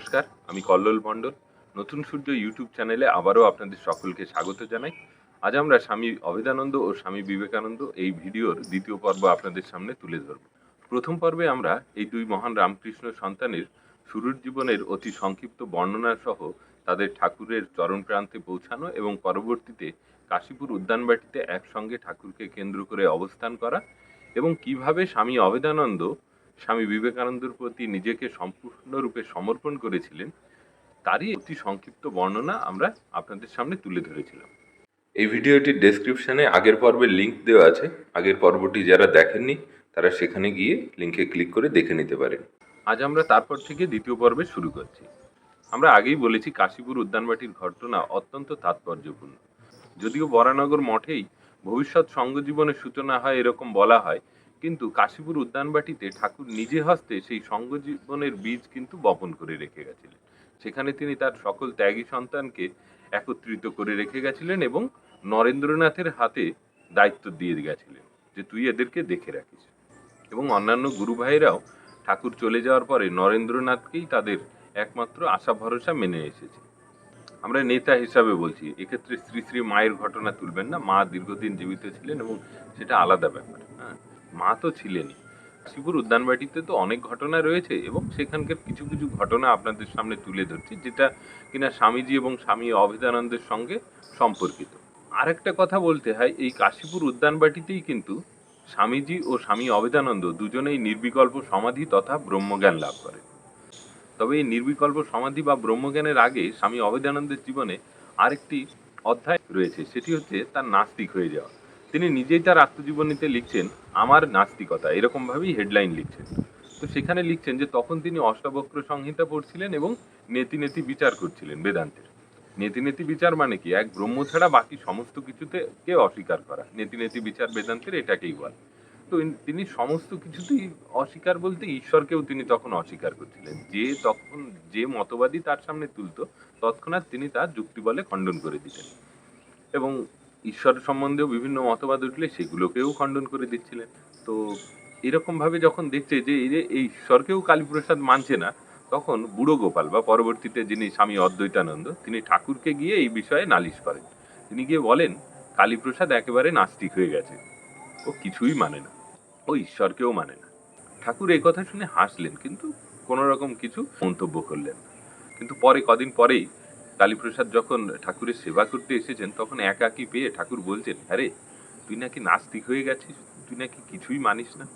নমস্কার, আমি কল্লোল মণ্ডল। নতুন সূর্য ইউটিউব চ্যানেলে আবারও আপনাদের সকলকে স্বাগত জানাই। আজ আমরা স্বামী অভেদানন্দ ও স্বামী বিবেকানন্দ এই ভিডিওর দ্বিতীয় পর্ব আপনাদের সামনে তুলে ধরব। প্রথম পর্বে আমরা এই দুই মহান রামকৃষ্ণ সন্তানের শুরুর জীবনের অতি সংক্ষিপ্ত বর্ণনা সহ তাদের ঠাকুরের চরণ প্রান্তে পৌঁছানো এবং পরবর্তীতে কাশীপুর উদ্যানবাটিতে একসঙ্গে ঠাকুরকে কেন্দ্র করে অবস্থান করা এবং কীভাবে স্বামী অভেদানন্দ স্বামী বিবেকানন্দের প্রতি নিজেকে সম্পূর্ণরূপে সমর্পণ করেছিলেন, তারই অতি সংক্ষিপ্ত বর্ণনা আমরা আপনাদের সামনে তুলে ধরেছিলাম। এই ভিডিওটির ডেসক্রিপশনে আগের পর্বের লিংক দেওয়া আছে। আগের পর্বটি যারা দেখেননি, তারা সেখানে গিয়ে লিঙ্কে ক্লিক করে দেখে নিতে পারেন। আজ আমরা তারপর থেকে দ্বিতীয় পর্বে শুরু করছি। আমরা আগেই বলেছি কাশীপুর উদ্যানবাটির ঘটনা অত্যন্ত তাৎপর্যপূর্ণ। যদিও বরানগর মঠেই ভবিষ্যৎ সঙ্গ জীবনের সূচনা হয় এরকম বলা হয় কিন্তু কাশীপুর উদ্যানবাটিতে ঠাকুর নিজে হস্তে সেই সঙ্গ জীবনের বীজ কিন্তু বপন করে রেখে গেছিলেন। সেখানে তিনি তার সকল ত্যাগী সন্তানকে একত্রিত করে রেখে গেছিলেন এবং নরেন্দ্রনাথের হাতে দায়িত্ব দিয়ে গেছিলেন যে তুই এদেরকে দেখে রাখিস। এবং অন্যান্য গুরু ভাইরাও ঠাকুর চলে যাওয়ার পরে নরেন্দ্রনাথকেই তাদের একমাত্র আশা ভরসা মেনে এসেছে। আমরা নেতা হিসাবে বলছি, এক্ষেত্রে শ্রী শ্রী মায়ের ঘটনা তুলবেন না, মা দীর্ঘদিন জীবিত ছিলেন এবং সেটা আলাদা ব্যাপার হ্যাঁ। মা তো ছিলেনই। শিবুর উদ্যানবাটিতে তো অনেক ঘটনা রয়েছে এবং সেখানকার কিছু কিছু ঘটনা আপনাদের সামনে তুলে ধরছি, যেটা কিনা স্বামীজি এবং স্বামী অভেদানন্দের সঙ্গে সম্পর্কিত। আরেকটা কথা বলতে হয়, এই কাশীপুর উদ্যানবাটিতেই কিন্তু স্বামীজি ও স্বামী অভেদানন্দ দুজনেই নির্বিকল্প সমাধি তথা ব্রহ্মজ্ঞান লাভ করেন তবে এই নির্বিকল্প সমাধি বা ব্রহ্মজ্ঞানের আগে স্বামী অভেদানন্দের জীবনে আরেকটি অধ্যায় রয়েছে, সেটি হচ্ছে তার নাস্তিক হয়ে যাওয়া। তিনি নিজেই তার আত্মজীবনীতে লিখছেন, আমার নাস্তিকতা। এরকম ভাবেই হেডলাইন লিখছেন। তো সেখানে লিখছেন যে, তখন তিনি অষ্টাবক্র সংহিতা পড়ছিলেন এবং নেতি নেতি বিচার করছিলেন বেদান্তের। নেতি নেতি বিচার মানে কি? এক ব্রহ্ম ছাড়া বাকি সমস্ত কিছুতে কে অস্বীকার করা। নেতি নেতি বিচার বেদান্তের এটাকেই বলে। তো তিনি সমস্ত কিছুতেই অস্বীকার বলতে ঈশ্বরকেও তিনি তখন অস্বীকার করছিলেন। যে তখন, যে মতবাদী তার সামনে তুলতো, তৎক্ষণাৎ তিনি তার যুক্তি বলে খণ্ডন করে দিতেন। এবং ঈশ্বর সম্বন্ধেও বিভিন্ন মতবাদ উঠলে সেগুলোকেও খণ্ডন করে দিচ্ছিলেন। তো এরকম ভাবে যখন দেখছে যে এই যে এই ঈশ্বরকেও কালীপ্রসাদ মানছে না, তখন বুড়ো গোপাল বা পরবর্তীতে যিনি স্বামী অদ্বৈতানন্দ, তিনি ঠাকুরকে গিয়ে এই বিষয়ে নালিশ করেন। তিনি গিয়ে বলেন, কালীপ্রসাদ একেবারে নাস্তিক হয়ে গেছে। ও কিছুই মানে না। ও ঈশ্বরকেও মানে না। ঠাকুর এই কথা শুনে হাসলেন, কিন্তু কোনো রকম কিছু মন্তব্য করলেন কিন্তু পরে, কদিন পরেই কালীপ্রসাদ যখন ঠাকুরের সেবা করতে এসেছেন, তখন একাকি পেয়ে ঠাকুর বলছেন, আরে, তুই নাকি নাস্তিক হয়ে গেছিস? তুই নাকি কিছুই মানিস না?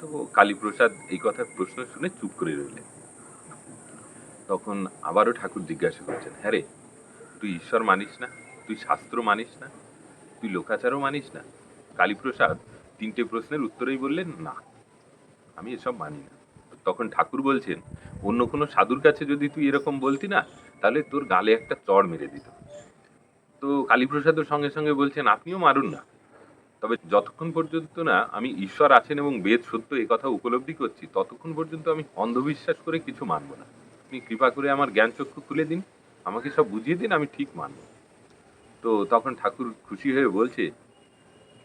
তো কালীপ্রসাদ এই কথার প্রশ্ন শুনে চুপ করে রইলেন। তখন আবারও ঠাকুর জিজ্ঞাসা করছেন হ্যাঁ রে, তুই ঈশ্বর মানিস না? তুই শাস্ত্র মানিস না? তুই লোকাচারও মানিস না? কালীপ্রসাদ তিনটে প্রশ্নের উত্তরেই বললেন, না, আমি এসব মানি না। তখন ঠাকুর বলছেন, অন্য কোনো সাধুর কাছে যদি তুই এরকম বলতি না তাহলে তোর গালে একটা চড় মেরে দিত তো কালীপ্রসাদের সঙ্গে সঙ্গে বলছেন, আপনিও মারুন না। তবে যতক্ষণ পর্যন্ত না আমি ঈশ্বর আছেন এবং বেদ সত্য এ কথা উপলব্ধি করছি, ততক্ষণ পর্যন্ত আমি অন্ধবিশ্বাস করে কিছু মানব না। আপনি কৃপা করে আমার জ্ঞান চক্ষু খুলে দিন, আমাকে সব বুঝিয়ে দিন, আমি ঠিক মানব। তো তখন ঠাকুর খুশি হয়ে বলছে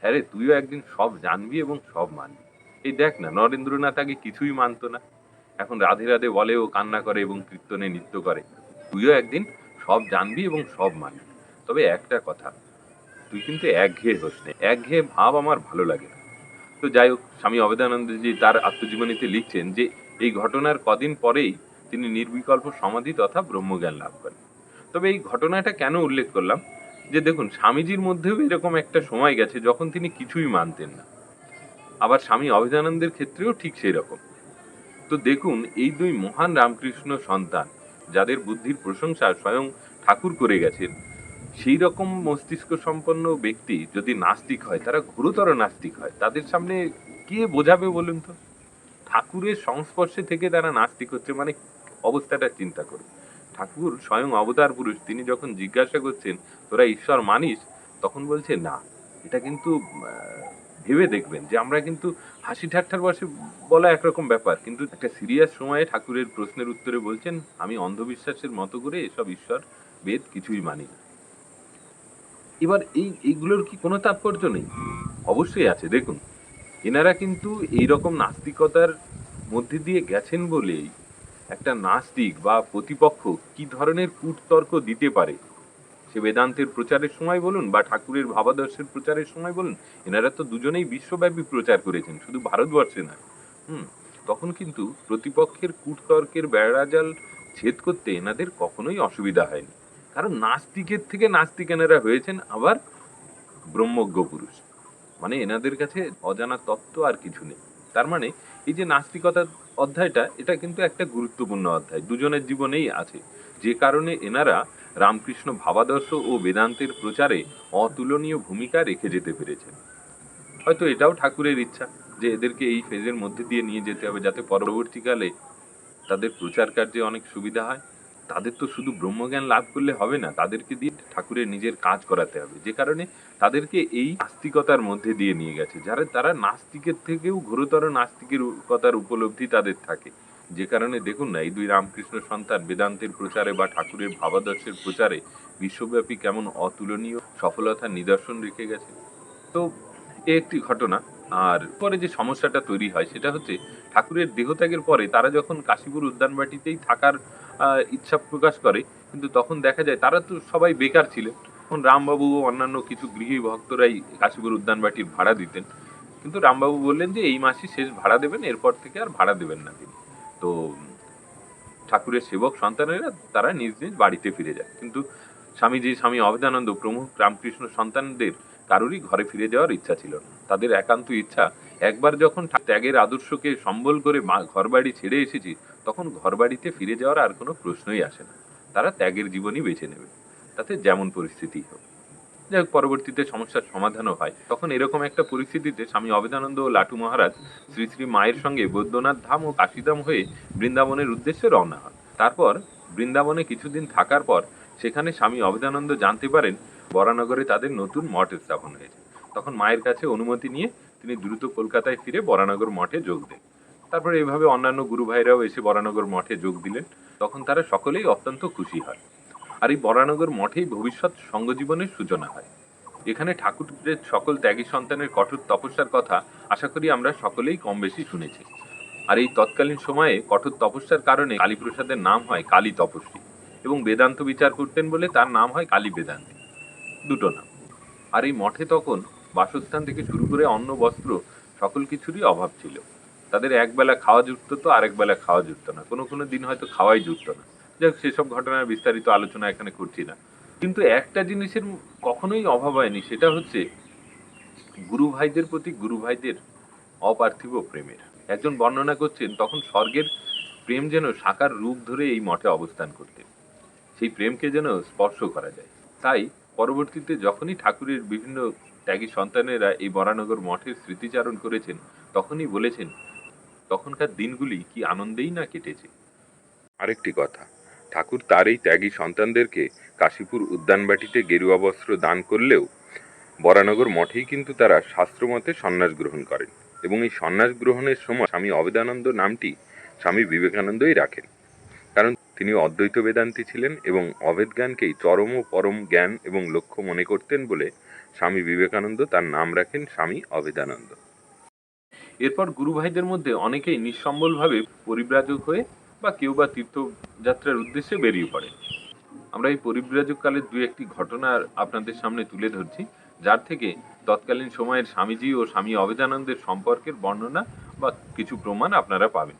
হ্যাঁ রে, তুইও একদিন সব জানবি এবং সব মানবি। এই দেখ না, নরেন্দ্রনাথ আগে কিছুই মানতো না। এখন রাধে রাধে বলে ও কান্না করে এবং কীর্তনে নৃত্য করে। তুইও একদিন সব জানবি এবং সব মানবি। তবে একটা কথা, তুই কিন্তু একঘেয়ে হোস না, একঘেয়ে ভাব আমার ভালো লাগে না। তো যাই হোক, স্বামী অবেদানন্দজি তার আত্মজীবনীতে লিখছেন যে, এই ঘটনার কদিন পরেই তিনি নির্বিকল্প সমাধি তথা ব্রহ্মজ্ঞান লাভ করেন। তবে এই ঘটনাটা কেন উল্লেখ করলাম? যে দেখুন, স্বামীজির মধ্যেও এরকম একটা সময় গেছে যখন তিনি কিছুই মানতেন না। আবার স্বামী অভেদানন্দের ক্ষেত্রেও ঠিক সেই রকম তো দেখুন, এই দুই মহান রামকৃষ্ণ সন্তান যাদের বুদ্ধির প্রশংসা স্বয়ং ঠাকুর করে গেছেন, সেই রকম মস্তিষ্ক সম্পন্ন ব্যক্তি যদি নাস্তিক হয়, তারা গুরুতর নাস্তিক হয়, তাদের সামনে কে বোঝাবে বলুন তো? ঠাকুরের সংস্পর্শে থেকে তারা নাস্তিক হচ্ছে মানে অবস্থাটা চিন্তা করুন। ঠাকুর স্বয়ং অবতার পুরুষ, তিনি যখন জিজ্ঞাসা করছেন, তোরা ঈশ্বর মানিস? তখন বলছে, না। এটা কিন্তু ভেবে দেখবেন যে আমরা কিন্তু হাসি ঠাট্টার বসে বলা একরকম ব্যাপার, কিন্তু একটা সিরিয়াস সময়ে ঠাকুরের প্রশ্নের উত্তরে বলছেন, আমি অন্ধবিশ্বাসের মতো করে এসব ঈশ্বর বেদ কিছুই মানি না। এবার এই, এইগুলোর কি কোনো তাৎপর্য নেই? অবশ্যই আছে, দেখুন। এনারা কিন্তু এই রকম নাস্তিকতার মধ্যে দিয়ে গেছেন বলেই একটা নাস্তিক বা প্রতিপক্ষ কি ধরনের কূটতর্ক দিতে পারে? সে বেদান্তের প্রচারের সময় বলুন বা ঠাকুরের ভাবাদর্শের প্রচারের সময় বলুন, এনারা তো দুজনেই বিশ্বব্যাপী প্রচার করেছেন, শুধু ভারতবর্ষে না হুম, তখন কিন্তু প্রতিপক্ষের কূটতর্কের বেড়াজাল ছেদ করতে এনাদের কখনোই অসুবিধা হয়নি। কারণ নাস্তিকের থেকে নাস্তিক এনারা হয়েছেন আবার ব্রহ্মজ্ঞ পুরুষ মানে এনাদের কাছে অজানা তত্ত্ব আর কিছু নেই। তার মানে এই যে নাস্তিকতার অধ্যায়টা, এটা কিন্তু একটা গুরুত্বপূর্ণ অধ্যায়, দুজনের জীবনেই আছে। যে কারণে এনারা রামকৃষ্ণ ভাবাদর্শ ও বেদান্তের প্রচারে অতুলনীয় ভূমিকা রেখে যেতে পেরেছেন। হয়তো এটাও ঠাকুরের ইচ্ছা যে এদেরকে এই ফেজের মধ্যে দিয়ে নিয়ে যেতে হবে যাতে পরবর্তীকালে তাদের প্রচার কার্যে অনেক সুবিধা হয়। তাদের তো শুধু ব্রহ্মজ্ঞান লাভ করলে হবে না, তাদেরকে দিয়ে ঠাকুরের নিজের কাজ করাতে হবে। যে কারণে তাদেরকে এই নাস্তিকতার মধ্যে দিয়ে নিয়ে গেছে। যারা, তারা নাস্তিকের থেকেও ঘোরতর নাস্তিকের কথার উপলব্ধি তাদের থাকে। যে কারণে দেখুন না, এই দুই রামকৃষ্ণ সন্তান বেদান্তের প্রচারে বা ঠাকুরের ভাবাদর্শের প্রচারে বিশ্বব্যাপী কেমন অতুলনীয় সফলতার নিদর্শন রেখে গেছে। তো, এ একটি ঘটনা, আর পরে যে সমস্যাটা তৈরি হয় সেটা হচ্ছে ঠাকুরের দেহত্যাগের পরে তারা যখন কাশীপুর উদ্যানবাটিতেই থাকার ইচ্ছা প্রকাশ করে, কিন্তু তখন দেখা যায় তারা তো সবাই বেকার ছিলেন। তখন রামবাবু ও অন্যান্য কিছু গৃহী ভক্তরাই কাশীপুর উদ্যানবাটির ভাড়া দিতেন। কিন্তু রামবাবু বললেন যে, এই মাসে শেষ ভাড়া দেবেন, এরপর থেকে আর ভাড়া দেবেন না তিনি। তো ঠাকুরের সেবক সন্তানেরা তারা নিজ নিজ বাড়িতে ফিরে যায়। কিন্তু স্বামীজি, স্বামী অভেদানন্দ প্রমুখ রামকৃষ্ণ সন্তানদের কারোরই ঘরে ফিরে যাওয়ার ইচ্ছা ছিল না। তাদের একান্ত ইচ্ছা, একবার যখন ত্যাগের আদর্শকে সম্বল করে মা- ঘরবাড়ি ছেড়ে এসেছি, তখন ঘরবাড়িতে ফিরে যাওয়ার আর কোনো প্রশ্নই আসে না। তারা ত্যাগের জীবনই বেছে নেবে। তাতে যেমন পরিস্থিতি হোক। যাই হোক পরবর্তীতে সমস্যার সমাধানও হয়। তখন এরকম একটা পরিস্থিতিতে স্বামী অবেদানন্দ ও লাটু মহারাজ শ্রী শ্রী মায়ের সঙ্গে বৈদ্যনাথ ধাম ও কাশিধাম হয়ে বৃন্দাবনের উদ্দেশ্যে রওনা হন। তারপর বৃন্দাবনে কিছুদিন থাকার পর সেখানে স্বামী অবেদানন্দ জানতে পারেন বরানগরে তাদের নতুন মঠ স্থাপন হয়েছে। তখন মায়ের কাছে অনুমতি নিয়ে তিনি দ্রুত কলকাতায় ফিরে বরানগর মঠে যোগ দেন। তারপরে এভাবে অন্যান্য গুরু ভাইরাও এসে বরানগর মঠে যোগ দিলেন। তখন তারা সকলেই অত্যন্ত খুশি হয়। আর এই বরানগর মঠেই ভবিষ্যৎ সঙ্গজীবনের সূচনা হয়। এখানে ঠাকুরের সকল ত্যাগী সন্তানের কঠোর তপস্যার কথা আশা করি আমরা সকলেই কম বেশি শুনেছি। আর এই তৎকালীন সময়ে কঠোর তপস্যার কারণে কালীপ্রসাদের নাম হয় কালী তপস্বী এবং বেদান্ত বিচার করতেন বলে তার নাম হয় কালী বেদান্তি। দুটো নাম। আর এই মঠে তখন বাসস্থান থেকে শুরু করে অন্ন, বস্ত্র সকল কিছুরই অভাব ছিল। তাদের একবেলা খাওয়া জুটত তো আরেক বেলা খাওয়া জুটত না। কোনো কোনো দিন হয়তো খাওয়াই জুটত না। যাই হোক সেসব ঘটনার বিস্তারিত আলোচনা এখানে করছি না। কিন্তু একটা জিনিসের কখনোই অভাব হয়নি, সেটা হচ্ছে গুরু ভাইদের প্রতি গুরু ভাইদের অপার্থিব প্রেমের। একজন বর্ণনা করছেন, তখন স্বর্গের প্রেম যেন সাকার রূপ ধরে এই মঠে অবস্থান করতেন। সেই প্রেমকে যেন স্পর্শ করা যায়। তাই পরবর্তীতে যখনই ঠাকুরের বিভিন্ন ত্যাগী সন্তানেরা এই বরানগর মঠের স্মৃতিচারণ করেছেন, তখনই বলেছেন, তখনকার দিনগুলি কি আনন্দেই না কেটেছে? আরেকটি কথা ঠাকুর তার এই ত্যাগী সন্তানদেরকে কাশীপুর উদ্যানবাটিতে গেরুয়া বস্ত্র দান করলেও বরানগর মঠেই কিন্তু তারা শাস্ত্রমতে সন্ন্যাস গ্রহণ করেন এবং এই সন্ন্যাস গ্রহণের সময় স্বামী অবেদানন্দ নামটি স্বামী বিবেকানন্দই রাখেন। কারণ তিনি অদ্বৈত বেদান্তি ছিলেন এবং অভেদ জ্ঞানকেই চরম ও পরম জ্ঞান এবং লক্ষ্য মনে করতেন বলে স্বামী বিবেকানন্দ তার নাম রাখেন স্বামী অভেদানন্দ এরপর গুরু ভাইদের মধ্যে অনেকেই নিঃসম্বলভাবে পরিব্রাজক হয়ে বা কেউ বা তীর্থযাত্রার উদ্দেশ্যে বেরিয়ে পড়ে। আমরা এই পরিব্রাজক কালের দু একটি ঘটনা আপনাদের সামনে তুলে ধরছি, যার থেকে তৎকালীন সময়ের স্বামীজি ও স্বামী অবেদানন্দের সম্পর্কের বর্ণনা বা কিছু প্রমাণ আপনারা পাবেন।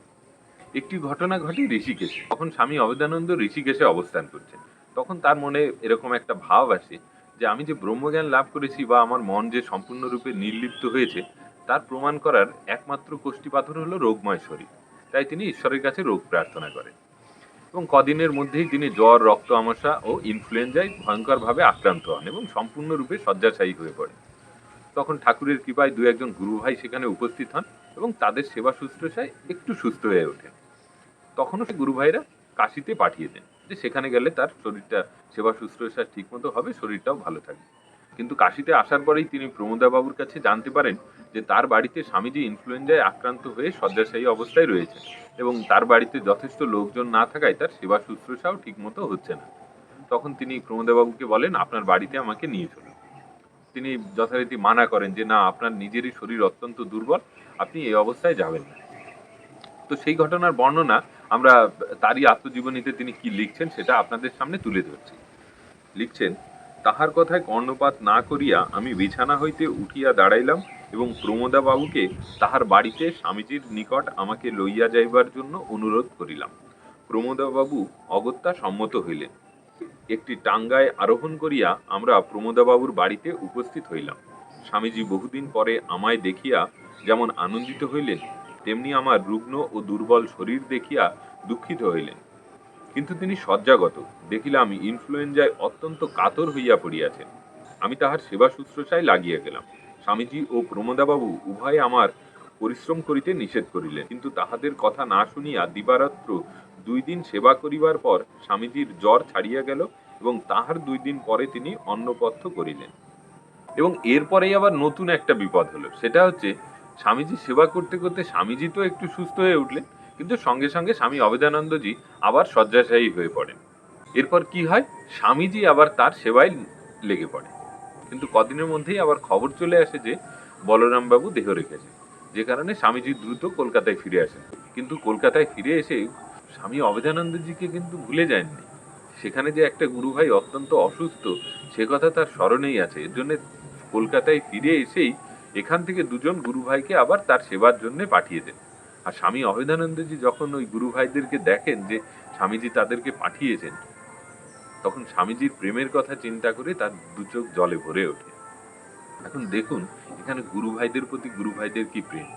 একটি ঘটনা ঘটে ঋষিকেশে। তখন স্বামী অবেদানন্দ ঋষিকেশে অবস্থান করছেন। তখন তার মনে এরকম একটা ভাব আসে যে, আমি যে ব্রহ্মজ্ঞান লাভ করেছি বা আমার মন যে সম্পূর্ণরূপে নির্লিপ্ত হয়েছে, তার প্রমাণ করার একমাত্র কোষ্ঠী পাথর হলো রোগময় শরীর। তাই তিনি ঈশ্বরের কাছে রোগ প্রার্থনা করেন। এবং কদিনের মধ্যেই তিনি জ্বর, রক্ত আমসা ও ইনফ্লুয়েঞ্জায় ভয়ঙ্করভাবে আক্রান্ত হন এবং সম্পূর্ণরূপে শয্যাশায়ী হয়ে পড়েন। তখন ঠাকুরের কৃপায় দু একজন গুরু ভাই সেখানে উপস্থিত হন এবং তাদের সেবা শুশ্রূষায় একটু সুস্থ হয়ে ওঠেন। তখনও সে গুরু ভাইরা কাশিতে পাঠিয়ে দেন যে সেখানে গেলে তার শরীরটা সেবা শুশ্রূষা ঠিক মতো হবে, শরীরটাও ভালো থাকবে। কিন্তু কাশিতে আসার পরেই তিনি প্রমোদা বাবুর কাছে জানতে পারেন যে তার বাড়িতে স্বামীজি ইনফ্লুয়েঞ্জায় আক্রান্ত হয়ে শয্যাশায়ী অবস্থায় রয়েছে এবং তার বাড়িতে যথেষ্ট লোকজন না থাকায় তার সেবা শুশ্রূষাও ঠিকমতো হচ্ছে না। তখন তিনি প্রমোদাবাবুকে বলেন, আপনার বাড়িতে আমাকে নিয়ে চলুন। তিনি যথারীতি মানা করেন যে, না, আপনার নিজেরই শরীর অত্যন্ত দুর্বল, আপনি এই অবস্থায় যাবেন না। তো সেই ঘটনার বর্ণনা আমরা তারই আত্মজীবনীতে তিনি কি লিখছেন সেটা আপনাদের সামনে তুলে ধরছি। লিখছেন তাহার কথায় কর্ণপাত না করিয়া আমি বিছানা হইতে উঠিয়া দাঁড়াইলাম এবং প্রমোদা বাবুকে তাহার বাড়িতে স্বামীজির নিকট আমাকে লইয়া যাইবার জন্য অনুরোধ করিলাম। প্রমোদা বাবু অগত্যা সম্মত হইলেন। একটি টাঙ্গায় আরোহণ করিয়া আমরা প্রমোদা বাবুর বাড়িতে উপস্থিত হইলাম। স্বামীজি বহুদিন পরে আমায় দেখিয়া যেমন আনন্দিত হইলেন, তেমনি আমার রুগ্ন ও দুর্বল শরীর দেখিয়া দুঃখিত হইলেন। কিন্তু তিনি শয্যাগত। দেখিলাম ইনফ্লুয়েঞ্জায় অত্যন্ত কাতর হইয়া পড়িয়াছেন। আমি তাহার সেবা শুশ্রূষায় লাগিয়া গেলাম। স্বামীজি ও প্রমোদাবাবু উভয়ে আমার পরিশ্রম করিতে নিষেধ করিলেন। কিন্তু তাহাদের কথা না শুনিয়া দিবারাত্র দুই দিন সেবা করিবার পর স্বামীজির জ্বর ছাড়িয়া গেল এবং তাহার দুই দিন পরে তিনি অন্নপথ্য করিলেন। এবং এরপরেই আবার নতুন একটা বিপদ হলো। সেটা হচ্ছে, স্বামীজি সেবা করতে করতে স্বামীজি তো একটু সুস্থ হয়ে উঠলেন। কিন্তু সঙ্গে সঙ্গে স্বামী অবেদানন্দজি আবার শয্যাশায়ী হয়ে পড়েন। এরপর কি হয়? স্বামীজি আবার তার সেবায় লেগে পড়ে। কিন্তু কদিনের মধ্যেই আবার খবর চলে আসে যে বলরাম বাবু দেহ রেখেছে, যে কারণে স্বামীজি দ্রুত কলকাতায় ফিরে আসেন। কিন্তু কলকাতায় ফিরে এসে স্বামী অবেদানন্দজিকে কিন্তু ভুলে যাননি। সেখানে যে একটা গুরু ভাই অত্যন্ত অসুস্থ, সে কথা তার স্মরণেই আছে। এর জন্য কলকাতায় ফিরে এসেই এখান থেকে দুজন গুরু ভাইকে আবার তার সেবার জন্য পাঠিয়ে দেন। আর স্বামী অভেদানন্দজি যখন ওই গুরু ভাইদেরকে দেখেন যে স্বামীজি তাদেরকে পাঠিয়েছেন, তখন স্বামীজির প্রেমের কথা চিন্তা করে তার দু চোখ জলে ভরে ওঠে। এখন দেখুন, এখানে গুরু ভাইদের প্রতি গুরু ভাইদের কি প্রেম।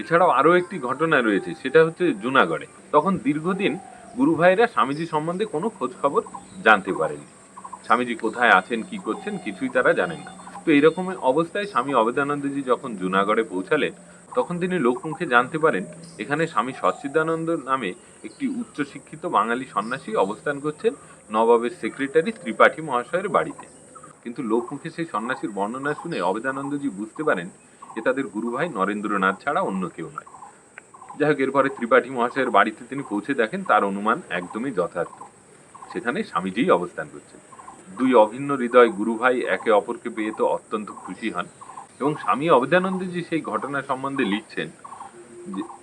এছাড়াও আরও একটি ঘটনা রয়েছে, সেটা হচ্ছে জুনাগড়ে। তখন দীর্ঘদিন গুরু ভাইরা স্বামীজি সম্বন্ধে কোনো খোঁজ খবর জানতে পারেনি স্বামীজি কোথায় আছেন, কি করছেন কিছুই তারা জানেন না। তো এইরকম অবস্থায় স্বামী অবেদানন্দজি যখন জুনাগড়ে পৌঁছালেন তখন তিনি লোকমুখে জানতে পারেন, এখানে স্বামী সচ্চিদানন্দ নামে একটি উচ্চশিক্ষিত বাঙালি সন্ন্যাসী অবস্থান করছেন নবাবের সেক্রেটারি ত্রিপাঠী মহাশয়ের বাড়িতে। কিন্তু লোকমুখে সেই সন্ন্যাসীর বর্ণনা শুনে অবেদানন্দজি বুঝতে পারেন যে তাদের গুরুভাই নরেন্দ্রনাথ ছাড়া অন্য কেউ নয়। যাই হোক, এরপরে ত্রিপাঠী মহাশয়ের বাড়িতে তিনি পৌঁছে দেখেন তার অনুমান একদমই যথার্থ। সেখানে স্বামীজিই অবস্থান করছেন। দুই অভিন্ন হৃদয় গুরুভাই একে অপরকে পেয়ে তো অত্যন্ত খুশি হন। এবং স্বামী অবেদানন্দজি সেই ঘটনা সম্বন্ধে লিখছেন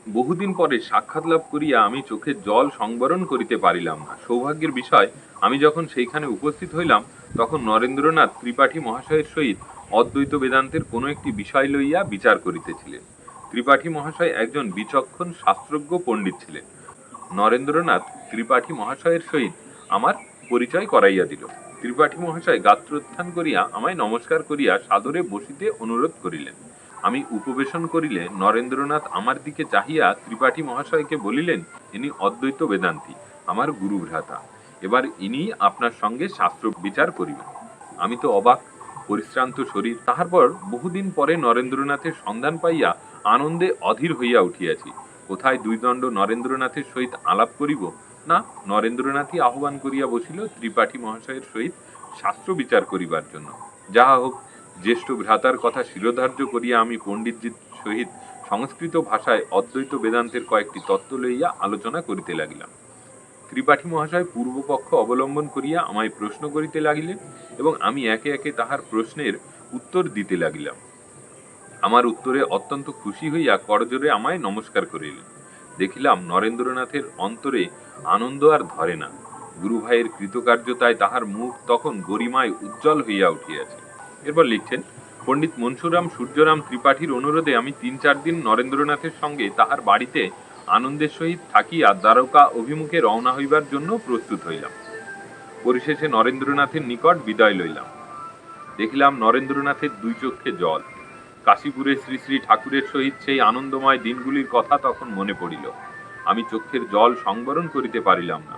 বহুদিন পরে সাক্ষাৎ লাভ করিয়া আমি চোখের জল সংবরণ করিতে পারিলাম না। সৌভাগ্যের বিষয়, আমি যখন সেইখানে উপস্থিত হইলাম, তখন নরেন্দ্রনাথ ত্রিপাঠী মহাশয়ের সহিত অদ্বৈত বেদান্তের কোনো একটি বিষয় লইয়া বিচার করিতেছিলেন। ত্রিপাঠী মহাশয় একজন বিচক্ষণ শাস্ত্রজ্ঞ পণ্ডিত ছিলেন। নরেন্দ্রনাথ ত্রিপাঠী মহাশয়ের সহিত আমার পরিচয় করাইয়া দিল। ত্রিপাঠী মহাশয় গাত্রোত্থান করিয়া আমায় নমস্কার করিয়া সাদরে বসিতে অনুরোধ করিলেন। আমি উপবেশন করিলে নরেন্দ্রনাথ আমার দিকে চাহিয়া ত্রিপাঠী মহাশয়কে বলিলেন, ইনি অদ্বৈত বেদান্তি, আমার গুরু ভ্রাতা এবার ইনি আপনার সঙ্গে শাস্ত্র বিচার করিবেন আমি তো অবাক, পরিশ্রান্ত শরীর। তাহার পর বহুদিন পরে নরেন্দ্রনাথের সন্ধান পাইয়া আনন্দে অধীর হইয়া উঠিয়াছি। কোথায় দুই দণ্ড নরেন্দ্রনাথের সহিত আলাপ করিব না নরেন্দ্রনাথই আহ্বান করিয়া বসিল ত্রিপাঠী মহাশয়ের সহিত শাস্ত্র বিচার করিবার জন্য। যাহা হোক, জ্যেষ্ঠ ভ্রাতার কথা শিরোধার্য করিয়া আমি পণ্ডিতজির সহিত সংস্কৃত ভাষায় অদ্বৈত বেদান্তের কয়েকটি তত্ত্ব লইয়া আলোচনা করিতে লাগিলাম। ত্রিপাঠী মহাশয় পূর্বপক্ষ অবলম্বন করিয়া আমায় প্রশ্ন করিতে লাগিলেন এবং আমি একে একে তাহার প্রশ্নের উত্তর দিতে লাগিলাম। আমার উত্তরে অত্যন্ত খুশি হইয়া করজোরে আমায় নমস্কার করিলেন। দেখিলাম নরেন্দ্রনাথের অন্তরে আনন্দ আর ধরে না। গুরুভাইয়ের কৃতকার্যতায় তাহার মুখ তখন গরিমায় উজ্জ্বল হইয়া উঠিয়াছে। এরপর লিখছেন, পণ্ডিত মনসুরাম সূর্যরাম ত্রিপাঠীর অনুরোধে আমি তিন চার দিন নরেন্দ্রনাথের সঙ্গে তাহার বাড়িতে আনন্দের সহিত থাকিয়া দ্বারকা অভিমুখে রওনা হইবার জন্য প্রস্তুত হইলাম। পরিশেষে নরেন্দ্রনাথের নিকট বিদায় লইলাম। দেখিলাম নরেন্দ্রনাথের দুই চক্ষে জল। কাশীপুরে শ্রী শ্রী ঠাকুরের সহিত সেই আনন্দময় দিনগুলির কথা তখন মনে পড়িল। আমি চক্ষের জল সংবরণ করিতে পারিলাম না।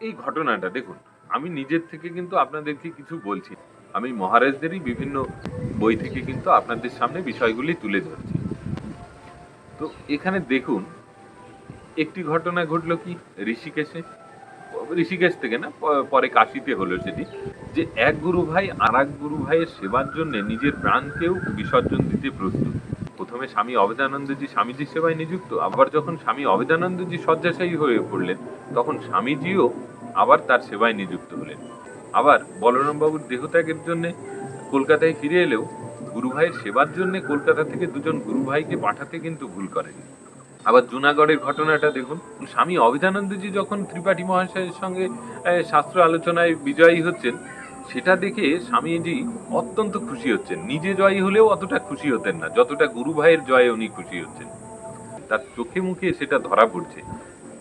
এই ঘটনাটা দেখুন, আমি নিজের থেকে কিন্তু আপনাদেরকে কিছু বলছি। আমি মহারাজদেরই বিভিন্ন বই থেকে কিন্তু আপনাদের সামনে বিষয়গুলি তুলে ধরছি। তো এখানে দেখুন, একটি ঘটনা ঘটলো কি? ঋষিকেশে। ঋষিকেশ থেকে না পরে কাশিতে হলো সেটি যে এক গুরু ভাই আর এক গুরু ভাইয়ের সেবার জন্য নিজের প্রাণকেও বিসর্জন দিতে প্রস্তুত। প্রথমে স্বামী অবেদানন্দজি স্বামীজির সেবায় নিযুক্ত, আবার যখন স্বামী অবেদানন্দজি শয্যাশায়ী হয়ে পড়লেন, তখন স্বামীজিও আবার তার সেবায় নিযুক্ত হলেন। আবার বলরামবাবুর দেহত্যাগের জন্যে কলকাতায় ফিরে এলেও, গুরু ভাইয়ের সেবার জন্য কলকাতা থেকে দুজন গুরু ভাইকে পাঠাতে কিন্তু ভুল করেনি আবার জুনাগড়ের ঘটনাটা দেখুন। স্বামী অবিধানন্দজি যখন ত্রিপাঠী মহাশয়ের সঙ্গে শাস্ত্র আলোচনায় বিজয়ী হচ্ছেন, সেটা দেখে স্বামীজি অত্যন্ত খুশি হচ্ছেন। নিজে জয়ী হলেও অতটা খুশি হতেন না, যতটা গুরু ভাইয়ের জয়ে উনি খুশি হচ্ছেন। তার চোখে মুখে সেটা ধরা পড়ছে।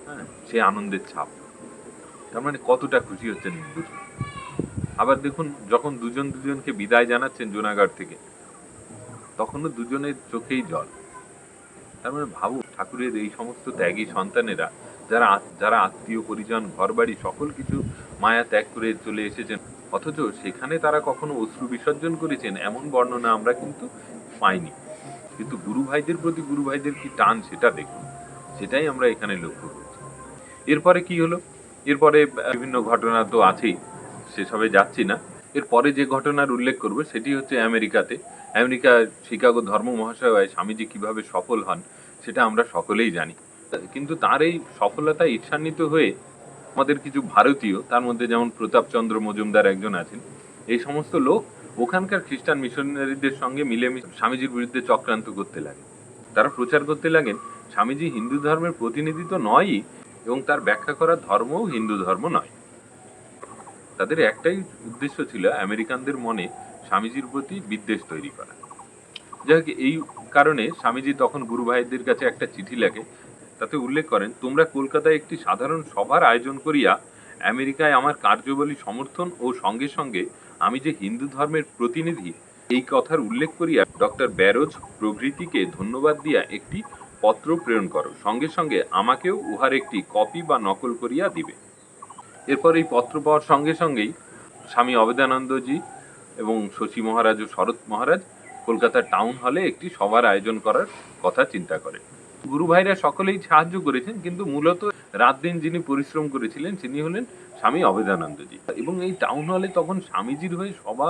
হ্যাঁ সে আনন্দের ছাপ। তার মানে কতটা খুশি হচ্ছেন আবার দেখুন, যখন দুজন দুজনকে বিদায় জানাচ্ছেন জুনাগড় থেকে, তখনও দুজনের চোখেই জল। তার মানে ভাবো ঠাকুরের এই সমস্ত ত্যাগী সন্তানেরা, যারা যারা আত্মীয়, পরিজন, ঘরবাড়ি, সকল কিছু মায়া ত্যাগ করে চলে এসেছেন, অথচ সেখানে তারা কখনো অশ্রু বিসর্জন করেছেন, এমন বর্ণনা আমরা কিন্তু পাইনি। কিন্তু গুরু ভাইদের প্রতি গুরু ভাইদের কি টান সেটা দেখুন, সেটাই আমরা এখানে লক্ষ্য করছি। এরপরে কি হলো? এরপরে বিভিন্ন ঘটনা তো আছেই, সেসবে যাচ্ছি না। এরপরে যে ঘটনার উল্লেখ করব, সেটি হচ্ছে আমেরিকাতে। আমেরিকা শিকাগো ধর্ম মহাশয় স্বামীজি কীভাবে সফল হন সেটা আমরা সকলেই জানি। কিন্তু তার এই সফলতা ঈর্ষান্বিত হয়ে আমাদের কিছু ভারতীয়, তার মধ্যে যেমন প্রতাপচন্দ্র মজুমদার একজন আছেন, এই সমস্ত লোক ওখানকার খ্রিস্টান মিশনারিদের সঙ্গে মিলেমিশে স্বামীজির বিরুদ্ধে চক্রান্ত করতে লাগে তারা প্রচার করতে লাগেন, স্বামীজি হিন্দু ধর্মের প্রতিনিধি তো নয়ই এবং তার ব্যাখ্যা করা ধর্মও হিন্দু ধর্ম নয়। তাদের একটাই উদ্দেশ্য ছিল আমেরিকানদের মনে স্বামীজির প্রতি বিদ্বেষ তৈরি করা। যাই এই কারণে স্বামীজি তখন গুরু ভাইদের কাছে একটা চিঠি লেখে। তাতে উল্লেখ করেন, তোমরা কলকাতায় একটি সাধারণ সভার আয়োজন করিয়া আমেরিকায় আমার কার্যবলী সমর্থন ও সঙ্গে সঙ্গে আমি যে হিন্দু ধর্মের প্রতিনিধি, এই কথার উল্লেখ করিয়া ডক্টর ব্যারোজ প্রভৃতিকে ধন্যবাদ দিয়া একটি পত্র প্রেরণ করো। সঙ্গে সঙ্গে আমাকেও উহার একটি কপি বা নকল করিয়া দিবে। এরপর এই পত্র পাওয়ার সঙ্গে সঙ্গেই স্বামী অবেদানন্দজি এবং শশী মহারাজ ও শরৎ মহারাজ কলকাতার টাউন হলে একটি সভার আয়োজন করার কথা চিন্তা করে। গুরু ভাইরা সকলেই সাহায্য করেছেন, কিন্তু মূলত রাত দিন যিনি পরিশ্রম করেছিলেন, তিনি হলেন স্বামী অবেদানন্দজি। এবং এই টাউন হলে তখন স্বামীজির হয়ে সভা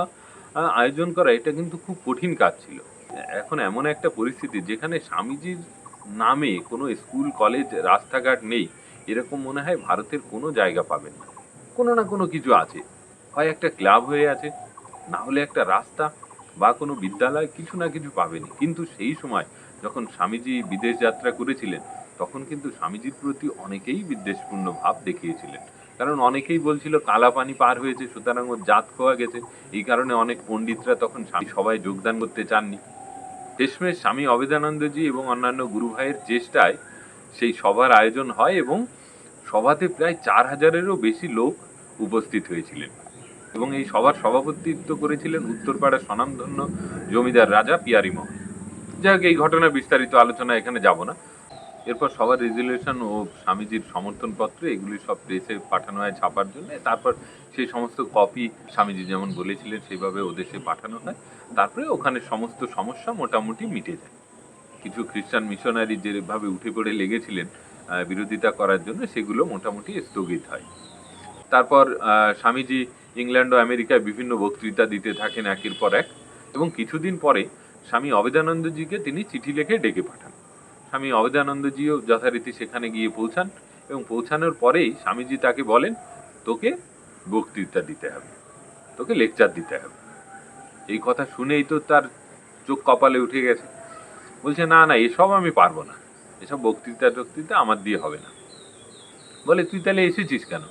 আয়োজন করা এটা কিন্তু খুব কঠিন কাজ ছিল। এখন এমন একটা পরিস্থিতি যেখানে স্বামীজির নামে কোনো স্কুল, কলেজ, রাস্তাঘাট নেই, এরকম মনে হয় ভারতের কোনো জায়গা পাবেন না। কোনো না কোনো কিছু আছে। হয় একটা ক্লাব হয়ে আছে, না হলে একটা রাস্তা বা কোনো বিদ্যালয় কিছু না কিছু পাবেনি। কিন্তু সেই সময় যখন স্বামীজি বিদেশ যাত্রা করেছিলেন, তখন কিন্তু স্বামীজির প্রতি অনেকেই বিদ্বেষপূর্ণ ভাব দেখিয়েছিলেন। কারণ অনেকেই বলছিল, কালা পানি পার হয়েছে, সুতরাং ওর জাত খোয়া গেছে। এই কারণে অনেক পণ্ডিতরা তখন স্বামী সবাই যোগদান করতে চাননি। শেষমেশ স্বামী অবেদানন্দজি এবং অন্যান্য গুরু ভাইয়ের চেষ্টায় সেই সভার আয়োজন হয় এবং সভাতে প্রায় চার হাজারেরও বেশি লোক উপস্থিত হয়েছিলেন। এবং এই সভার সভাপতিত্ব করেছিলেন উত্তরপাড়া স্বনামধন্য জমিদার রাজা পিয়ারিমোহন যাই হোক এই ঘটনার বিস্তারিত আলোচনা এখানে যাব না। এরপর সবার রেজুলেশন ও স্বামীজির সমর্থনপত্র এগুলি সব প্রেসে পাঠানো হয় ছাপার জন্য। তারপর সেই সমস্ত কপি স্বামীজি যেমন বলেছিলেন সেভাবে ওদেশে পাঠানো হয়। তারপরে ওখানে সমস্ত সমস্যা মোটামুটি মিটে যায়। কিছু খ্রিস্টান মিশনারি যেভাবে উঠে পড়ে লেগেছিলেন বিরোধিতা করার জন্য সেগুলো মোটামুটি স্থগিত হয়। তারপর স্বামীজি ইংল্যান্ড ও আমেরিকায় বিভিন্ন বক্তৃতা দিতে থাকেন একের পর এক এবং কিছুদিন পরে স্বামী অবেদানন্দজিকে তিনি চিঠি লিখে ডেকে পাঠান। স্বামী অবেদানন্দজিও যথারীতি সেখানে গিয়ে পৌঁছান এবং পৌঁছানোর পরেই স্বামীজি তাকে বলেন, তোকে বক্তৃতা দিতে হবে, তোকে লেকচার দিতে হবে। এই কথা শুনেই তো তার চোখ কপালে উঠে গেছে। বলছে, না না, এসব আমি পারব না। এসব বক্তৃতা টক্তৃতা আমার দিয়ে হবে না। বলে, তুই তাহলে এসেছিস কেন?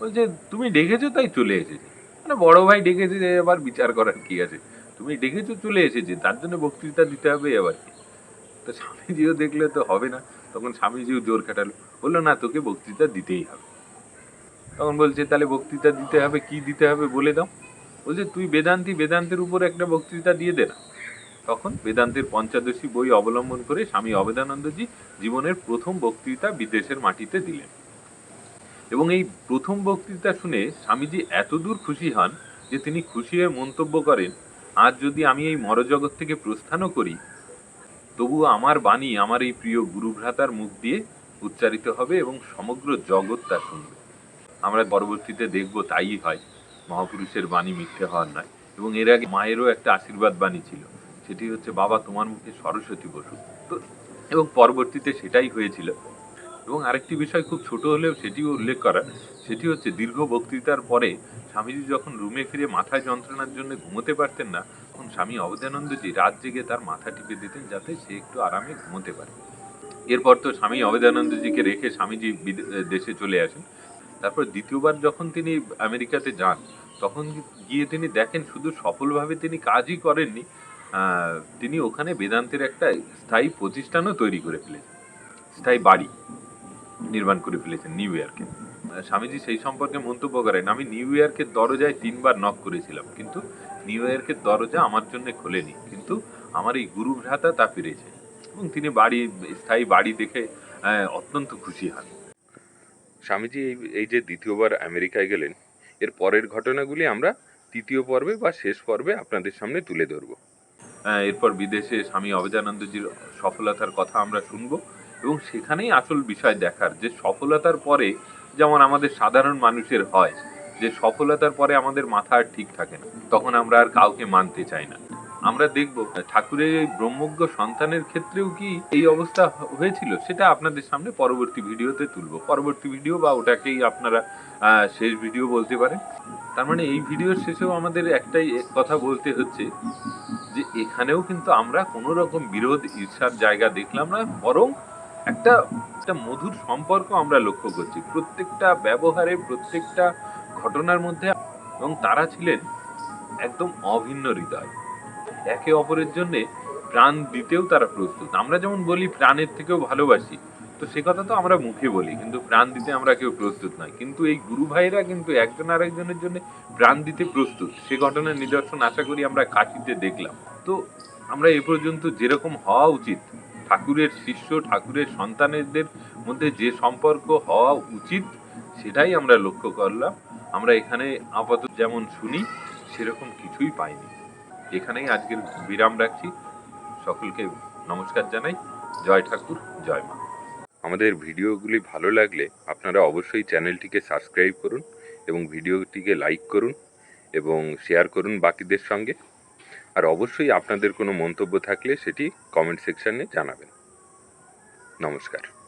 বলছে, তুমি ডেকেছো তাই চলে এসেছি। মানে বড় ভাই ডেকেছে যে, এবার বিচার করার কি আছে? তুমি ডেকেছো, চলে এসেছি, তার জন্য বক্তৃতা দিতে হবে এবার। কি তো স্বামীজিও দেখলে তো হবে না। তখন স্বামীজিও জোর খাটালো, বলল, না, তোকে বক্তৃতা দিতেই হবে। তখন বলছে, তাহলে বক্তৃতা দিতে হবে, কি দিতে হবে বলে দাও। বলছে, তুই বেদান্তি, বেদান্তের উপর একটা বক্তৃতা দিয়ে দে না। তখন বেদান্তের পঞ্চাদশী বই অবলম্বন করে স্বামী অবেদানন্দজি জীবনের প্রথম বক্তৃতা বিদেশের মাটিতে দিলেন। এবং এই প্রথম বক্তৃতা শুনে স্বামীজি এতদূর খুশি হন যে তিনি খুশি হয়ে মন্তব্য করেন, আজ যদি আমি এই মরজগৎ থেকে প্রস্থানও করি, তবুও আমার বাণী আমার এই প্রিয় গুরুভ্রাতার মুখ দিয়ে উচ্চারিত হবে এবং সমগ্র জগৎ তা শুনবে। আমরা পরবর্তীতে দেখব তাই হয়, মহাপুরুষের বাণী মিথ্যে হওয়ার নয়। এবং এর আগে মায়েরও একটা আশীর্বাদ বাণী ছিল, সেটি হচ্ছে, বাবা, তোমার মুখে সরস্বতী বসু তো, এবং পরবর্তীতে সেটাই হয়েছিল। এবং আরেকটি বিষয় খুব ছোট হলেও সেটিও উল্লেখ করা, সেটি হচ্ছে দীর্ঘ বক্তৃতার পরে স্বামীজি যখন রুমে ফিরে মাথায় যন্ত্রণার জন্য ঘুমোতে পারতেন না, তখন স্বামী অবদানন্দজি রাত জেগে তার মাথা টিপে দিতেন যাতে সে একটু আরামে ঘুমোতে পারে। এরপর তো স্বামী অবেদানন্দজিকে রেখে স্বামীজি দেশে চলে আসেন। তারপর দ্বিতীয়বার যখন তিনি আমেরিকাতে যান, তখন গিয়ে তিনি দেখেন শুধু সফলভাবে তিনি কাজই করেননি তিনি ওখানে বেদান্তের একটা স্থায়ী প্রতিষ্ঠানও তৈরি করে ফেলেছেন। স্থায়ী বাড়ি। নির্মাণ করে ফেলেছেন নিউ ইয়র্কে। স্বামীজি সেই সম্পর্কে মন্তব্য করেন, আমি নিউ ইয়র্কের দরজায় তিনবার নক করেছিলাম, কিন্তু নিউ ইয়র্কের দরজা আমার জন্য খোলেনি, কিন্তু আমার এই গুরু ভ্রাতা তা পেরেছে এবং তিনি বাড়ি, স্থায়ী বাড়ি দেখে অত্যন্ত খুশি হন। স্বামীজি এই এই যে দ্বিতীয়বার আমেরিকায় গেলেন, এর পরের ঘটনাগুলি আমরা তৃতীয় পর্বে বা শেষ পর্বে আপনাদের সামনে তুলে ধরব। এরপর বিদেশে স্বামী অবেদানন্দজির সফলতার কথা আমরা শুনব। এবং সেখানেই আসল বিষয় দেখার যে সফলতার পরে যেমন আমাদের সাধারণ মানুষের হয়, যে সফলতার পরে আমাদের মাথা আর ঠিক থাকে না, তখন আমরা আর কাউকে মানতে চাই না। আমরা দেখব, ঠাকুরের এই ব্রহ্মজ্ঞ সন্তানের ক্ষেত্রেও কি এই অবস্থা হয়েছিল? সেটা আপনাদের সামনে পরবর্তী ভিডিওতে তুলব। পরবর্তী ভিডিও বা ওটাকেই আপনারা শেষ ভিডিও বলতে পারেন। তার মানে এই ভিডিওর শেষেও আমাদের একটাই কথা বলতে হচ্ছে যে, এখানেও কিন্তু আমরা কোনো রকম বিরোধ, ঈর্ষার জায়গা দেখলাম না, বরং একটা একটা মধুর সম্পর্ক আমরা লক্ষ্য করছি। প্রত্যেকটা ব্যবহারে, প্রত্যেকটা ঘটনার মধ্যে এবং তারা ছিলেন একদম অভিন্ন হৃদয়। একে অপরের জন্য প্রাণ দিতেও তারা প্রস্তুত। আমরা যেমন বলি প্রাণের থেকেও ভালোবাসি, তো সে কথা তো আমরা মুখে বলি, কিন্তু প্রাণ দিতে আমরা কেউ প্রস্তুত নয়। কিন্তু এই গুরু ভাইরা কিন্তু একজন আরেকজনের জন্য প্রাণ দিতে প্রস্তুত। সে ঘটনার নিদর্শন আশা করি আমরা কাশিতে দেখলাম। তো আমরা এ পর্যন্ত যেরকম হওয়া উচিত ঠাকুরের শিষ্য, ঠাকুরের সন্তানেদের মধ্যে যে সম্পর্ক হওয়া উচিত, সেটাই আমরা লক্ষ্য করলাম। আমরা এখানে আপাতত যেমন শুনি, সেরকম কিছুই পাইনি। এখানেই আজকের বিরাম রাখছি। সকলকে নমস্কার জানাই। জয় ঠাকুর, জয় মা। আমাদের ভিডিওগুলি ভালো লাগলে আপনারা অবশ্যই চ্যানেলটিকে সাবস্ক্রাইব করুন এবং ভিডিওটিকে লাইক করুন এবং শেয়ার করুন বাকিদের সঙ্গে। আর অবশ্যই আপনাদের কোনো মন্তব্য থাকলে সেটি কমেন্ট সেকশানে জানাবেন। নমস্কার।